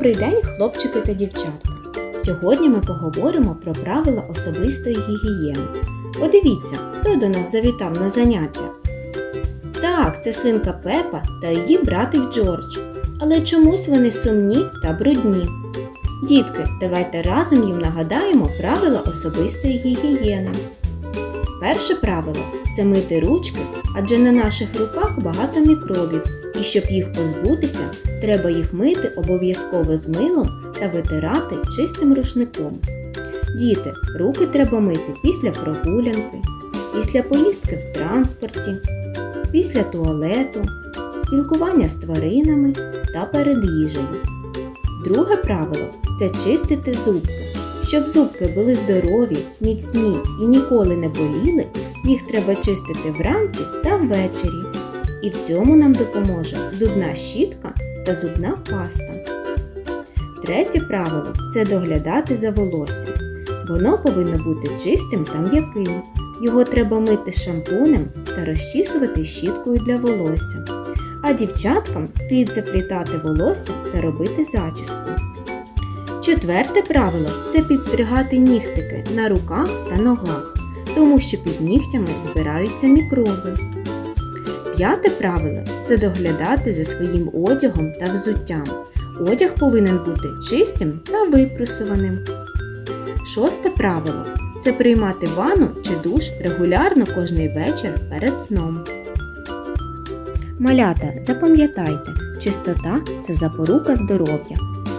Добрий день, хлопчики та дівчатка. Сьогодні ми поговоримо про правила особистої гігієни. Подивіться, хто до нас завітав на заняття. Так, це свинка Пепа та її братик Джордж. Але чомусь вони сумні та брудні. Дітки, давайте разом їм нагадаємо правила особистої гігієни. Перше правило це мити ручки, адже на наших руках багато мікробів, і щоб їх позбутися, треба їх мити обов'язково з милом та витирати чистим рушником. Діти, руки треба мити після прогулянки, після поїздки в транспорті, після туалету, спілкування з тваринами та перед їжею. Друге правило це чистити зубки. Щоб зубки були здорові, міцні і ніколи не боліли, їх треба чистити вранці та ввечері. І в цьому нам допоможе зубна щітка та зубна паста. Третє правило це доглядати за волоссям. Воно повинно бути чистим та м'яким. Його треба мити шампунем та розчісувати щіткою для волосся. А дівчаткам слід заплітати волосся та робити зачіску. Четверте правило це підстригати нігтики на руках та ногах, тому що під нігтями збираються мікроби. П'яте правило це доглядати за своїм одягом та взуттям. Одяг повинен бути чистим та випрусуваним. Шосте правило це приймати ванну чи душ регулярно кожний вечір перед сном. Малята, запам'ятайте, чистота це запорука здоров'я.